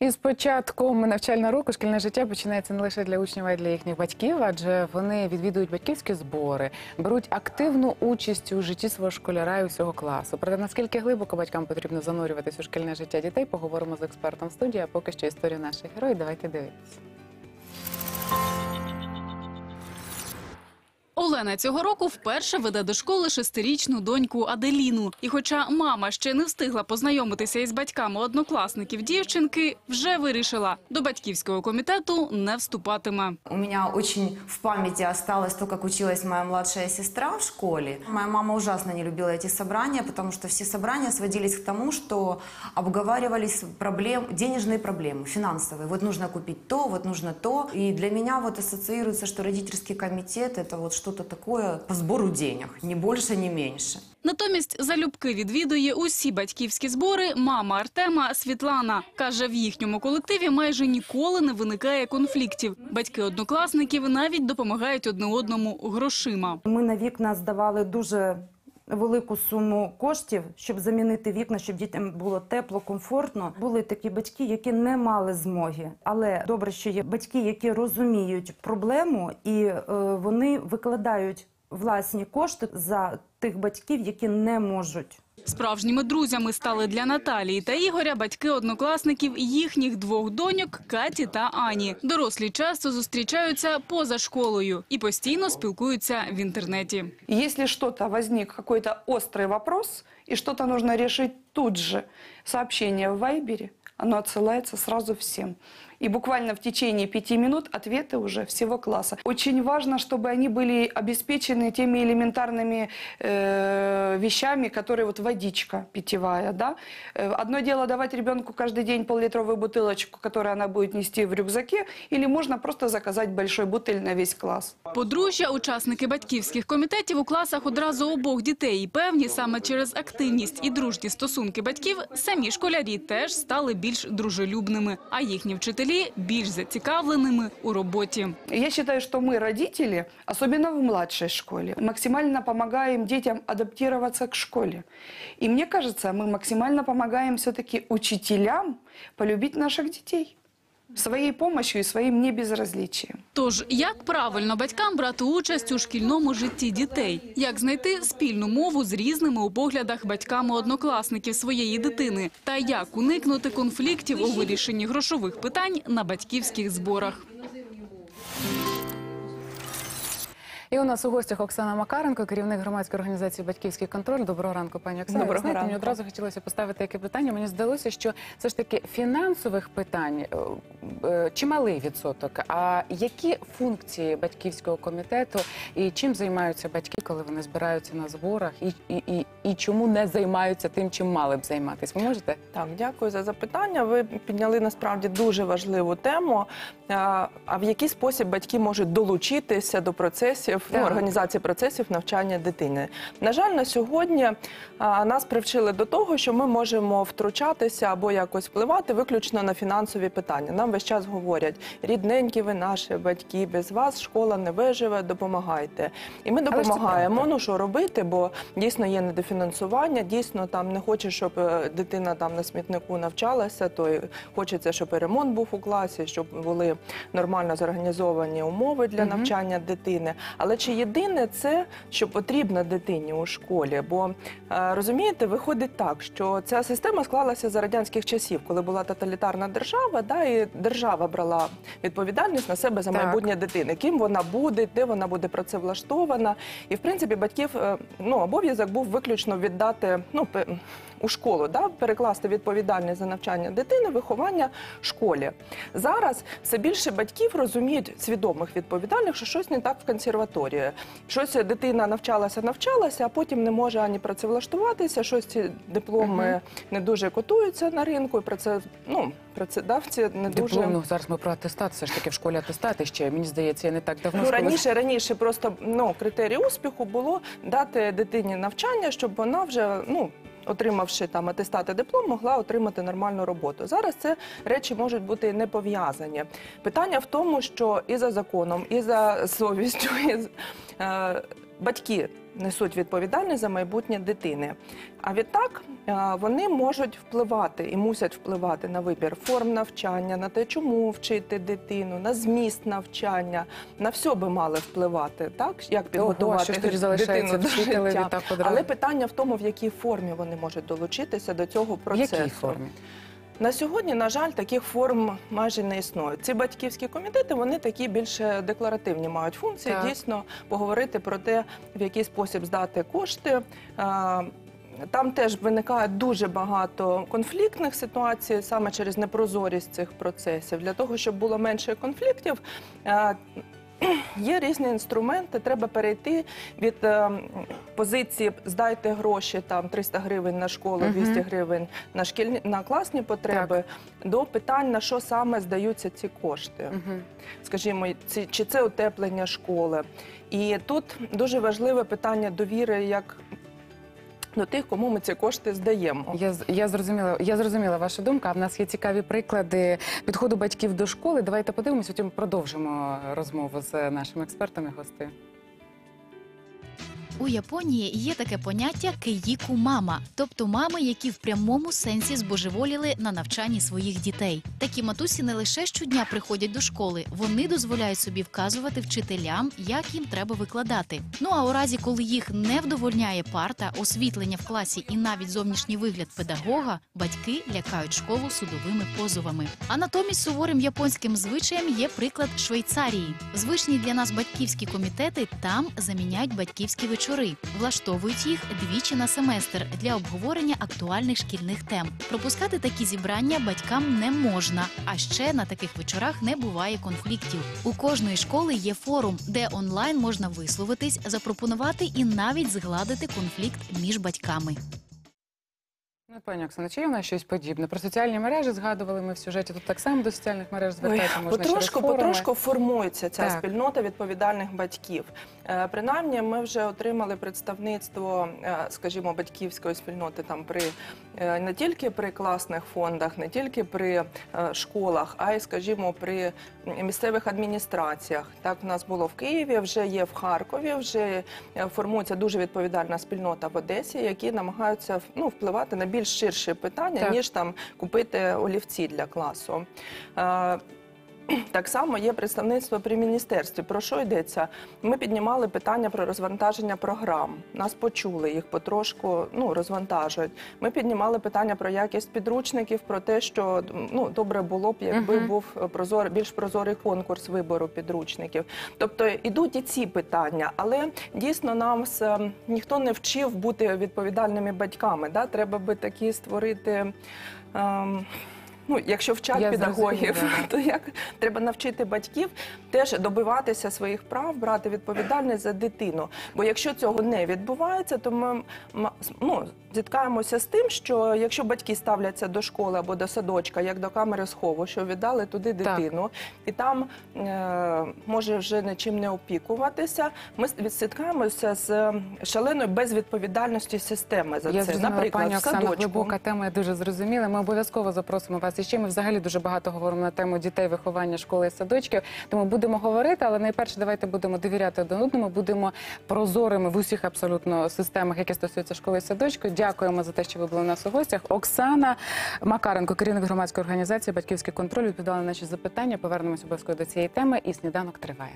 І з початком навчального року шкільне життя починається не лише для учнів, а й для їхніх батьків, адже вони відвідують батьківські збори, беруть активну участь у житті свого школяра і усього класу. Проте наскільки глибоко батькам потрібно занурюватись у шкільне життя дітей, поговоримо з експертом студії. А поки що історію наших героїв. Давайте дивитися. Олена цього року вперше веде до школи шестирічну доньку Аделіну. І хоча мама ще не встигла познайомитися із батьками однокласників дівчинки, вже вирішила до батьківського комітету не вступатиме. У меня очень в памяти осталось то, как училась моя младшая сестра в школе. Моя мама ужасно не любила эти собрания, потому что все собрания сводились к тому, что обговаривались проблем, денежные проблемы, финансовые. Вот нужно купить то, вот нужно то. И для меня вот ассоциируется, что родительский комитет – это вот что-то такое по збору денег, ні більше, ні менше. Натомість залюбки відвідує усі батьківські збори мама Артема Світлана. Каже, в їхньому колективі майже ніколи не виникає конфліктів. Батьки однокласників навіть допомагають одне одному грошима. Ми на вікна здавали дуже велику суму коштів, щоб замінити вікна, щоб дітям було тепло, комфортно. Були такі батьки, які не мали змоги. Але добре, що є батьки, які розуміють проблему, і е, вони викладають власні кошти за тих батьків, які не можуть. Справжніми друзями стали для Наталії та Ігоря батьки однокласників їхніх двох доньок Каті та Ані. Дорослі часто зустрічаються поза школою і постійно спілкуються в інтернеті. Если что-то возник, какой-то острый вопрос, и что-то нужно решить тут же, сообщение в Вайбере, оно отсылается сразу всем. И буквально в течение пяти минут ответы уже всего класса. Очень важно, чтобы они были обеспечены теми элементарными э, вещами, которые вот водичка питьевая. Да? Э, Одно дело давать ребенку каждый день пол-литровую бутылочку, которую она будет нести в рюкзаке, или можно просто заказать большой бутыль на весь класс. Подружжя, учасники батьківських комітетів у класах одразу обох дітей. І певні саме через активність і дружні стосунки батьків самі школярі теж стали більш дружелюбними, а їхні вчителі більш зацікавленими у роботі. Я считаю, что мы, родители, особенно в младшей школе, максимально помогаем детям адаптироваться к школе. И мне кажется, мы максимально помогаем все-таки учителям полюбить наших детей своей помощью и своим небезразличием. Тож, як правильно батькам брати участь у шкільному житті дітей? Як знайти спільну мову з різними у поглядах батьками однокласників своєї дитини? Та як уникнути конфліктів у вирішенні грошових питань на батьківських зборах? І у нас у гостях Оксана Макаренко, керівник громадської організації Батьківський контроль. Доброго ранку, пані Оксана. Доброго Знаєте, ранку. мені одразу хотілося поставити яке питання. Мені здалося, що все ж таки фінансових питань е, е, чималий відсоток. А які функції батьківського комітету і чим займаються батьки, коли вони збираються на зборах, і, і, і, і чому не займаються тим, чим мали б займатися? Ви можете? Так, дякую за запитання. Ви підняли насправді дуже важливу тему. А в який спосіб батьки можуть долучитися до процесів ну, організації процесів навчання дитини? На жаль, на сьогодні нас привчили до того, що ми можемо втручатися або якось впливати виключно на фінансові питання. Нам весь час говорять: рідненькі ви наші батьки, без вас школа не виживе, допомагайте. І ми допомагаємо. Ну що робити, бо дійсно є недофінансування, дійсно там не хоче, щоб е, дитина там на смітнику навчалася, то й хочеться, щоб і ремонт був у класі, щоб були нормально зорганізовані умови для навчання дитини. Але чи єдине це, що потрібно дитині у школі? Бо е, розумієте, виходить так, що ця система склалася за радянських часів, коли була тоталітарна держава, да, і держава брала відповідальність на себе за Так. майбутнє дитини, ким вона буде, де вона буде працевлаштована. І в принципі батьків е, ну, обов'язок був виключно віддати ну, у школу, да, перекласти відповідальність за навчання дитини, виховання школі. Зараз все більше батьків розуміють свідомих відповідальних, що щось не так в консерваторії. Щось дитина навчалася, навчалася, а потім не може ані працевлаштуватися, щось ці дипломи Мгм. не дуже котуються на ринку, і праце, ну, працедавці не дуже. Диплом, ну зараз ми про атестат, все ж таки в школі атестати ще мені здається, я не так давно Ну, раніше, раніше просто ну, критерій успіху було дати дитині навчання, щоб вона вже ну. Отримавши там атестати диплом, могла отримати нормальну роботу. Зараз це речі можуть бути не пов'язані. Питання в тому, що і за законом, і за совістю, і з- е, батьки несуть відповідальність за майбутнє дитини. А відтак е, вони можуть впливати і мусять впливати на вибір форм навчання, на те, чому вчити дитину, на зміст навчання, на все би мали впливати, так як підготувати що ж дитину до життя. Але питання в тому, в якій формі вони можуть долучитися до цього В процесу. якій формі? На сьогодні, на жаль, таких форм майже не існує. Ці батьківські комітети вони такі більше декларативні мають функції. Так. Дійсно поговорити про те, в який спосіб здати кошти. Там теж виникає дуже багато конфліктних ситуацій саме через непрозорість цих процесів. Для того, щоб було менше конфліктів, е, є різні інструменти. Треба перейти від е, позиції здайте гроші там 300 гривень на школу, 200 гривень на шкільні на класні потреби до питань, на що саме здаються ці кошти. Скажімо, ці- чи це утеплення школи. І тут дуже важливе питання довіри як до тих, кому ми ці кошти здаємо. Я, я зрозуміла, я зрозуміла вашу думку. А в нас є цікаві приклади підходу батьків до школи. Давайте подивимося, потім продовжимо розмову з нашими експертами гостею. У Японії є таке поняття кейіку мама, тобто мами, які в прямому сенсі збожеволіли на навчанні своїх дітей. Такі матусі не лише щодня приходять до школи, вони дозволяють собі вказувати вчителям, як їм треба викладати. Ну а у разі, коли їх не вдовольняє парта, освітлення в класі і навіть зовнішній вигляд педагога, батьки лякають школу судовими позовами. А натомість суворим японським звичаєм є приклад Швейцарії. Звичні для нас батьківські комітети там заміняють батьківські вечори, влаштовують їх двічі на семестр для обговорення актуальних шкільних тем. Пропускати такі зібрання батькам не можна. А ще на таких вечорах не буває конфліктів. У кожної школи є форум, де онлайн можна висловитись, запропонувати і навіть згладити конфлікт між батьками. Ну, пані Оксана, чи є у нас щось подібне? Про соціальні мережі згадували ми в сюжеті. Тут так само до соціальних мереж звертатися Ой, можна через потрошку, форуми. потрошку формується ця Так. спільнота відповідальних батьків. Е, Принаймні, ми вже отримали представництво, е, скажімо, батьківської спільноти там при е, не тільки при класних фондах, не тільки при е, школах, а й, скажімо, при місцевих адміністраціях. Так в нас було в Києві, вже є в Харкові, вже формується дуже відповідальна спільнота в Одесі, які намагаються ну, впливати на більш ширші питання, Так. ніж там купити олівці для класу. Так само є представництво при міністерстві. Про що йдеться? Ми піднімали питання про розвантаження програм. Нас почули, їх потрошку ну, розвантажують. Ми піднімали питання про якість підручників, про те, що ну, добре було б, якби Мгм. був прозор, більш прозорий конкурс вибору підручників. Тобто ідуть і ці питання, але дійсно нам с- ніхто не вчив бути відповідальними батьками. Да? Треба би такі створити. Ем, Ну, якщо вчать Я педагогів, зрозуміла, то як треба навчити батьків теж добиватися своїх прав, брати відповідальність за дитину. Бо якщо цього не відбувається, то ми ну, зіткаємося з тим, що якщо батьки ставляться до школи або до садочка, як до камери схову, що віддали туди Так. дитину, і там е, може вже нічим не опікуватися, ми відсіткаємося з шаленою безвідповідальністю системи за Я це. Наприклад, пані Оксана, глибока тема, я дуже зрозуміла. Ми обов'язково запросимо вас. І ще ми взагалі дуже багато говоримо на тему дітей, виховання школи і садочків. Тому будемо говорити, але найперше давайте будемо довіряти один одному, будемо прозорими в усіх абсолютно системах, які стосуються школи і садочку. Дякуємо за те, що ви були у нас у гостях. Оксана Макаренко, керівник громадської організації Батьківський контроль, відповідала на наші запитання. Повернемось обов'язково до цієї теми. І сніданок триває.